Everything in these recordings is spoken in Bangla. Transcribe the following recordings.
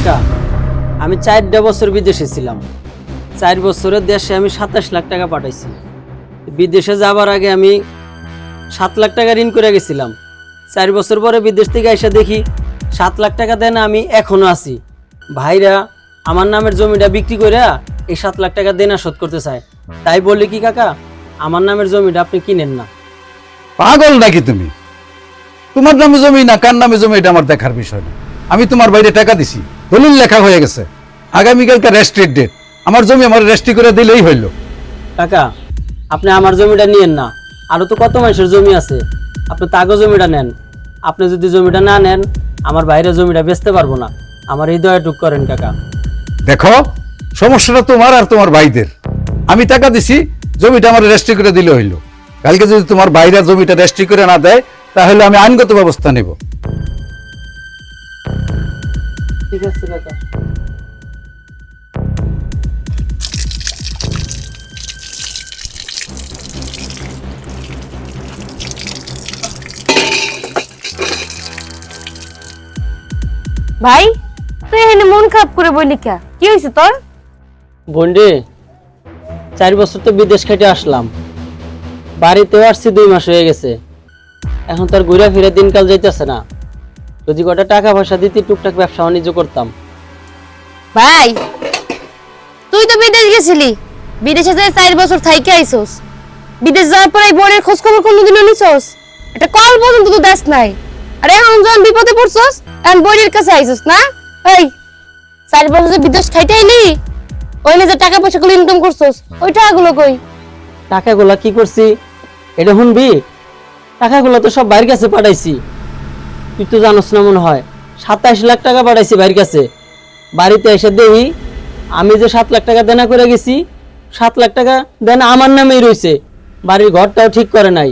কাকা আমি চারটা বছর বিদেশে ছিলাম। চার বছরের দেশে আমি সাতাশ লাখ টাকা পাঠাইছি। বিদেশে যাবার আগে আমি সাত লাখ টাকা ঋণ করে গেছিলাম। চার বছর পরে বিদেশ থেকে এসে দেখি সাত লাখ টাকা দেন আমি এখনও আছি। ভাইরা, আমার নামের জমিটা বিক্রি করে এই সাত লাখ টাকা দেনা শোধ করতে চায়। তাই বললি কি কাকা, আমার নামের জমিটা আপনি কিনেন না। পাগল নাকি তুমি? তোমার নামে জমি না, কার নামে জমি এটা আমার দেখার বিষয় না। আমি তোমার বাইরে টাকা দিছি। দলিল লেখা হয়ে গেছে। আগামীকালকে রেস্ট্রিট ডেট আমার জমি আমার রেস্ট্রি করে দিলেই হইল। কাকা আপনি আমার জমিটা নিয়েন না। আরও তো কত মানুষের জমি আছে? আপনি তাগো জমিটা নেন। আপনি যদি জমিটা না নেন আমার বাইরে জমিটা বেচতে পারব না। আমার এই দয়াটুক করেন কাকা। দেখো সমস্যাটা তোমার আর তোমার ভাইদের। আমি টাকা দিছি জমিটা আমার রেস্ট্রি করে দিলে হইল। কালকে যদি তোমার বাইরে জমিটা রেস্ট্রি করে না দেয় তাহলে আমি আইনগত ব্যবস্থা নেব। ঠিক আছে কাকা। ভাই তুই এখানে মন খারাপ করে বললি কে? কি হয়েছে তোর? বন্ডে চার বছর তো বিদেশ খেটে আসলাম। বাড়িতেও আসছি দুই মাস হয়ে গেছে। এখন তো আর ঘুরে ফিরে দিনকাল যাইতেছে না। যদি কটা টাকা পয়সা দিতে টুকটাক ব্যবসা বাণিজ্য করতাম। ভাই তুই তো বিদেশ গেছিলি। বিদেশে যাই চার বছর থাইকে আইসোস। বিদেশ যাওয়ার পরে এই বোনের খোঁজ খবর কোনোদিনও নিছোস? এটা কল পর্যন্ত তো দেশ নাই। আর এখন যখন বিপদে পড়ছস এখন বোনের কাছে আইসোস না? এই চার বছর যে বিদেশ খাইতে আইলি ওইলে যে টাকা পয়সা গুলো ইনকাম করছস ওই টাকাগুলো কই? টাকাগুলা কি করছি? এটা শুনবি? টাকাগুলো তো সব বাইরের কাছে পাঠাইছি। তুই তো জানোস না মনে হয়। সাতাইশ লাখ টাকা পাঠাইছি বাইরের কাছে। বাড়িতে এসে দেখি, আমি যে সাত লাখ টাকা দেনা করে গেছি, সাত লাখ টাকা দেনা আমার নামেই রয়েছে বাড়ির ঘরটাও ঠিক করে নাই।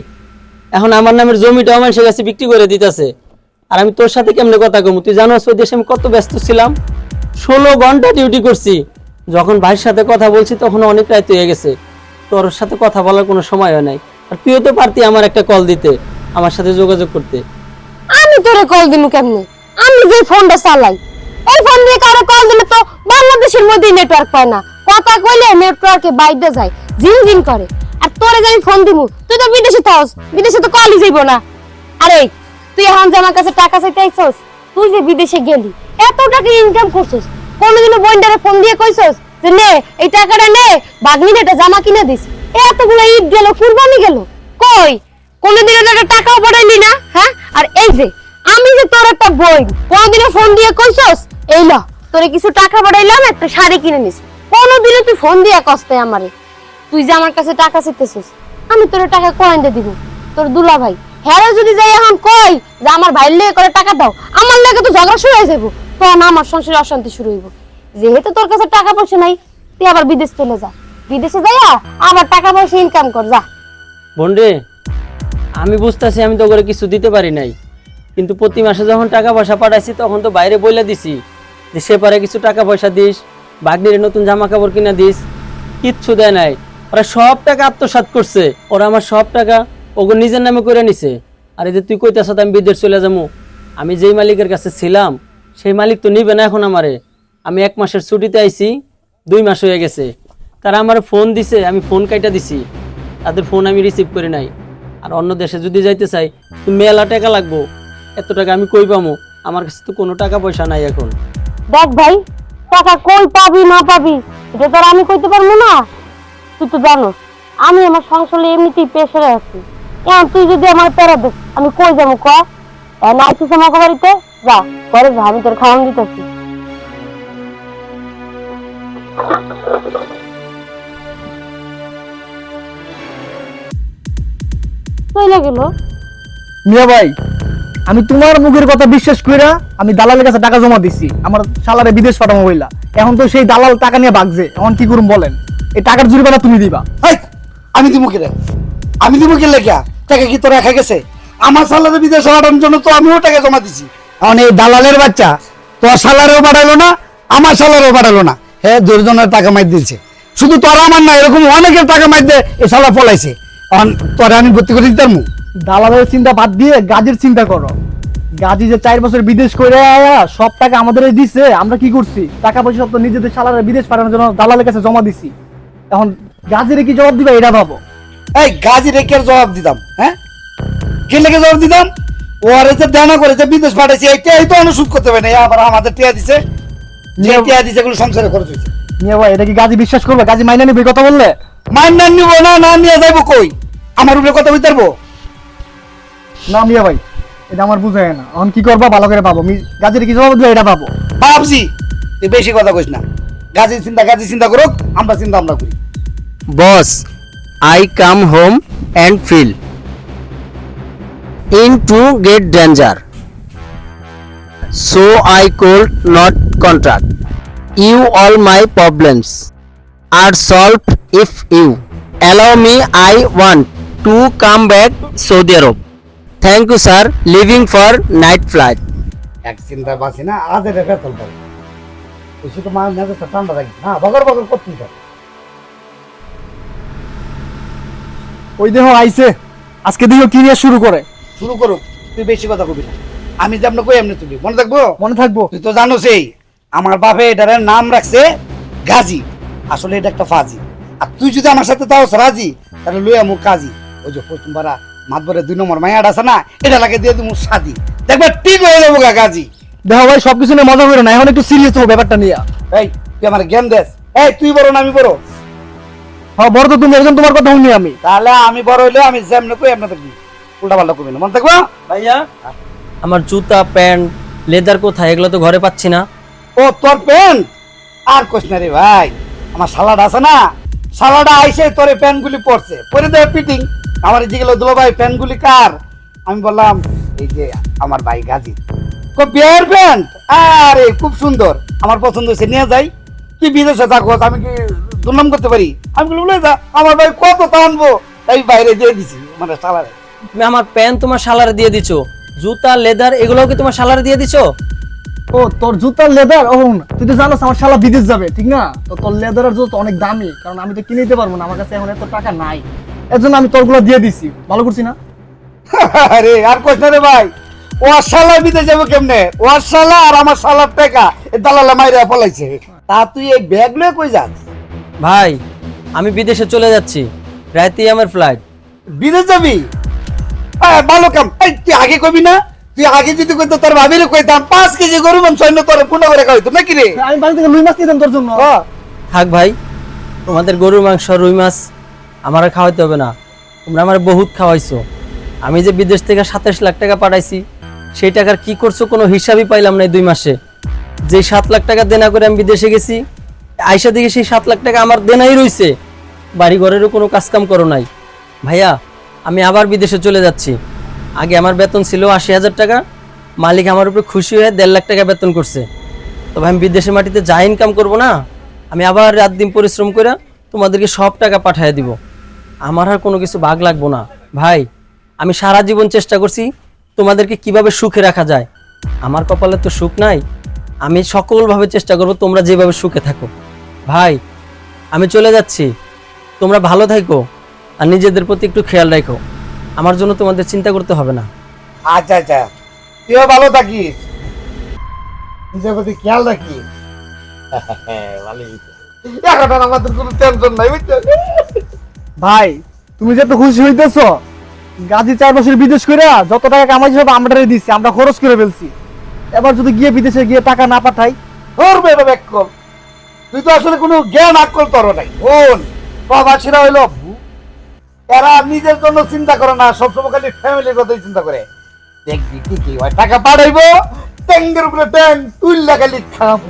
এখন আমার নামের জমিটাও মানুষের কাছে বিক্রি করে দিতেছে। আর আমি তোর সাথে কেমনে কথা কমু? তুই জানোস ওই দেশে আমি কত ব্যস্ত ছিলাম? ষোলো ঘণ্টা ডিউটি করছি। যখন ভাইয়ের সাথে কথা বলছি, তখন অনেক রাত হয়ে গেছে। তোর সাথে কথা বলার কোনো সময়ও নাই। আর তুইও তো পারতি আমার একটা কল দিতে, আমার সাথে যোগাযোগ করতে। তোরে কল দিমু কেমনে? আমি যে ফোনটা চালাই ওই ফোন দিয়ে কারও কল দিলে তো বাংলাদেশের মধ্যে নেটওয়ার্ক পায় না। কথা কইলে নেটওয়ার্কে বাইরে যায় জিন করে। আর তোরে যে ফোন দিমু, তুই তো বিদেশে থাকস, বিদেশে তো কলই যাইব না। আরে, তুই এখন যে আমার কাছে টাকা চাইতে আইছস, তুই যে বিদেশে গেলি, এত টাকা ইনকাম করছস, কোনোদিনও বইন্ডারে ফোন দিয়ে কইছস যে নে, এই টাকাটা নে বাগনির এটা জামা কিনে দিস। এতগুলো ঈদ গেল, কুরবানি গেল। কই? কোনোদিনও টাকাও পাঠাইলি না হ্যাঁ? আর এই যে আমি যে তোর একটা বই কোনোদিনও ফোন দিয়ে কইছস? এই ল, তোরে কিছু টাকা পাঠাইলাম, একটা শাড়ি কিনে নিস কোনোদিনও তুই ফোন দিয়ে কষ্টে আমারে। তুই যে আমার কাছে টাকা চাইতেছিস, আমি তোর টাকা কয়েন দিয়ে দিব। তোর দুলা ভাই হ্যাঁ যদি যাই এখন কই যে আমার ভাইয়ের লেগে করে টাকা দাও, আমার লেগে তো ঝগড়া শুরু হয়ে যাব তখন আমার সংসারে অশান্তি শুরু হইব। যেহেতু তোর কাছে টাকা পয়সা নাই, তুই আবার বিদেশ চলে যা। বিদেশে যাইয়া আবার টাকা পয়সা ইনকাম কর, যা। বন্ডে আমি বুঝতেছি আমি তো করে কিছু দিতে পারি নাই। কিন্তু প্রতি মাসে যখন টাকা পয়সা পাঠাইছি, তখন তো বাইরে বলে দিছি যে, সে পারে কিছু টাকা পয়সা দিস, বাগনির নতুন জামা কাপড় কিনা দিস। কিচ্ছু দেয় নাই। ওরা সব টাকা আত্মসাৎ করছে। ওরা আমার সব টাকা ওগো নিজের নামে করে নিছে। আর এই যে, তুই কইতেছ আমি বিদেশ চলে যাব। আমি যেই মালিকের কাছে ছিলাম, সেই মালিক তো নিবে না এখন আমারে। আমি এক মাসের ছুটিতে আইছি, দুই মাস হয়ে গেছে। তারা আমার ফোন দিছে, আমি ফোন কাইটা দিছি। তাদের ফোন আমি রিসিভ করি নাই। আর অন্য দেশে যদি যাইতে চাই মেলা টাকা লাগবো। এত টাকা আমি কই পামো? আমার কাছে তো কোনো টাকা পয়সা নাই এখন। দেখ ভাই টাকা কই পাবি না পাবি এটা তো আর আমি কইতে পারব না। তুই তো জানো আমি আমার সংসারে এমনিতেই প্রেশারে আছি। এখন তুই যদি আমার প্যারা দিস আমি কই যাব ক? এখন আইসিস আমাকে বাড়িতে? যা ঘরে যা আমি তোর খাওয়ান দিতেছি। চলে গেল? মিয়া ভাই আমি তোমার মুখের কথা বিশ্বাস কইরা আমি দালালের কাছে টাকা জমা দিছি, আমার শালারে বিদেশ পাঠাবো বইলা। এখন তো সেই দালাল টাকা নিয়ে বাগছে, এখন কি করুম বলেন? এই টাকার জরিমানা তুমি দিবা। আমি দিব কি রে আমি দিব কি লেখা টাকা কি তোর রাখা গেছে? আমার সালারে বিদেশে পাঠানোর জন্য তো আমিও টাকা জমা দিছি। এখন এই দালালের বাচ্চা, তোর সালারেও পাঠালো না, আমার সালারেও পাঠালো না। হ্যাঁ দুজনের টাকা মাইর দিয়েছে। শুধু তোরা আমার না, এরকম অনেকের টাকা মাইর দিয়ে এ সালা পলাইছে। এখন তোরা আমি ভর্তি করে দিতাম। দালালের চিন্তা বাদ দিয়ে গাজের চিন্তা করো। গাজী যে চার বছর বিদেশ করে আয়া সব টাকা আমাদের দিছে আমরা কি করছি? টাকা পয়সা সব তো নিজেদের সালারে বিদেশ পাঠানোর জন্য দালালের কাছে জমা দিছি। এখন গাজীরে কি জবাব দিবে এটা ভাবো। এই গাজী রেখে জবাব দিতাম হ্যাঁ? কে লেগে জবাব দিতাম? ওরে যে দেনা করে যে বিদেশ পাঠাইছে এইটাই তো অনুসুদ করতে পারে না আবার আমাদের টিয়া দিছে। যে টিয়া দিছে এগুলো সংসারে খরচ হয়েছে নিয়ে ভাই এটা কি গাজী বিশ্বাস করবে? গাজী মাইনা নিবে কথা বললে? মান না নিব না না নিয়ে যাইবো কই? আমার উপরে কথা বলতে পারব? না মিয়া ভাই এটা আমার বুঝে না। এখন কি করবা? ভালো করে পাবো মি- গাজীরে কি জবাব দিবে এটা পাবো ভাবছি তুই বেশি কথা কইস না। গাজী চিন্তা গাজী চিন্তা করুক আমরা চিন্তা আমরা করি। Boss I come home and feel in to get danger so I could not contract you all my problems are solve if you allow me I want to come back Saudi Arab thank you sir living for night flight এক চিন্তা বাসি না আজ এটা বেতন পাবো। বেশি তো মায়ের মেজাজটা ঠান্ডা রাখি না বগর বগর করতেই থাক ওই দেহ আইছে আজকে দিও কি নিয়ে শুরু করে? শুরু করুক তুই বেশি কথা কবি না। আমি যেমন কই এমনি তুলি মনে থাকব? মনে থাকব। তুই তো জানো সেই আমার বাপে এটার নাম রাখছে গাজী। আসলে এটা একটা ফাজি। আর তুই যদি আমার সাথে তাও রাজি তাহলে লইয়া মুখ কাজী। ওই যে পশ্চিম পাড়া মাতবরে দুই নম্বর মায়াটা আছে না এটা লাগে দিয়ে তুমি সাদি। দেখবে ঠিক হয়ে যাব গা গাজী। দেহ ভাই সবকিছু নিয়ে মজা করে না এখন একটু সিরিয়াস হব ব্যাপারটা নিয়ে। এই তুই আমার জ্ঞান দেস। এই তুই বড় না আমি বড়? হ্যাঁ বড় তো তুমি একজন তোমার কথা শুনি আমি। তাহলে আমি বড় হইলে আমি যেমন কই এমন থাকবি। উল্টা পাল্টা কবি না মনে থাকব? ভাইয়া আমার জুতা প্যান্ট লেদার কোথায় এগুলো তো ঘরে পাচ্ছি না। ও তোর প্যান্ট? আর কোশ না রে ভাই আমার সালাড আছে না সালাড আইসে তোর প্যান্ট গুলি পড়ছে পরে দেয় ফিটিং আমার যেগুলো দুলো ভাই প্যান্ট গুলি কার? আমি বললাম এই যে আমার ভাই গাজী। কো বিয়ের প্যান্ট? আরে খুব সুন্দর। আমার পছন্দ হয়েছে নিয়ে যাই। তুই বিদেশে থাকো আমি কি দুর্নাম করতে পারি? আমি বলি বলে যা আমার ভাই কত টানবো? তাই বাইরে দিয়ে দিছি মানে সালাডে তুমি আমার প্যান্ট তোমার শালারে দিয়ে দিছো। জুতা লেদার এগুলোও কি তোমার শালারে দিয়ে দিছো? ও তোর জুতার লেদার? ও তুই তো জানোস আমার শালা বিদেশ যাবে ঠিক না? তো তোর লেদারের জুতো অনেক দামি কারণ আমি তো কিনে দিতে পারব না আমার কাছে এখন এত টাকা নাই। এর জন্য আমি তোরগুলো দিয়ে দিছি। ভালো করছি না? আরে আর না রে ভাই। ও শালা বিদে যাব কেমনে? ও শালা আর আমার শালার টাকা এ দালালা মাইরা পলাইছে। তা তুই এই ব্যাগ লয়ে কই যাস? ভাই আমি বিদেশে চলে যাচ্ছি। রাতেই আমার ফ্লাইট বিদেশ যাবি? হ্যাঁ ভালো কাম। এই তুই আগে কবি না? তুই আগে যদি কইতো তোর ভাবিরে কইতাম পাঁচ কেজি গরু মাংস অন্য তোর পূর্ণ করে খাওয়াইতো নাকি রে? আমি বাড়ি থেকে লুই মাছ নিতাম তোর জন্য। থাক ভাই তোমাদের গরুর মাংস রুই মাছ আমার খাওয়াইতে হবে না। তোমরা আমার বহুত খাওয়াইছো। আমি যে বিদেশ থেকে সাতাশ লাখ টাকা পাঠাইছি, সেই টাকার কি করছ কোনো হিসাবই পাইলাম না দুই মাসে। যে সাত লাখ টাকা দেনা করে আমি বিদেশে গেছি, আইসা দিকে সেই সাত লাখ টাকা আমার দেনাই রইছে। বাড়ি ঘরেরও কোনো কাজকাম করো নাই। ভাইয়া, আমি আবার বিদেশে চলে যাচ্ছি। আগে আমার বেতন ছিল আশি হাজার টাকা, মালিক আমার উপরে খুশি হয়ে দেড় লাখ টাকা বেতন করছে। তবে আমি বিদেশে মাটিতে যা ইনকাম করব না, আমি আবার রাত দিন পরিশ্রম করে তোমাদেরকে সব টাকা পাঠিয়ে দিব। আমার আর কোনো কিছু ভাগ লাগবো না। ভাই, আমি সারা জীবন চেষ্টা করছি তোমাদেরকে কীভাবে সুখে রাখা যায়। আমার কপালে তো সুখ নাই। আমি সকলভাবে চেষ্টা করব তোমরা যেভাবে সুখে থাকো। ভাই, আমি চলে যাচ্ছি। তোমরা ভালো থাকো আর নিজেদের প্রতি একটু খেয়াল রাখো। আমার জন্য তোমাদের চিন্তা করতে হবে না। আচ্ছা আচ্ছা। তুইও ভালো থাকিস। নিজের প্রতি খেয়াল রাখিস। এখন আমাদের কোনো টেনশন নাই বুঝছ ভাই, তুমি যে এত খুশি হইতেছো, গাজী চার বছর বিদেশ করে যত টাকা কামাই সব আমরা দিচ্ছি আমরা খরচ করে ফেলছি। এবার যদি গিয়ে বিদেশে গিয়ে টাকা না পাঠাই? ধরবে কল তুই তো আসলে কোনো জ্ঞান আকল তোর নাই। বোন এরা নিজের জন্য চিন্তা করে না, সবসময় খালি ফ্যামিলির কথাই চিন্তা করে। দেখবি কি কি হয় টাকা পাঠাইবো, ট্যাঙ্গের উপরে ট্যাঙ্ক তুই খালি খাব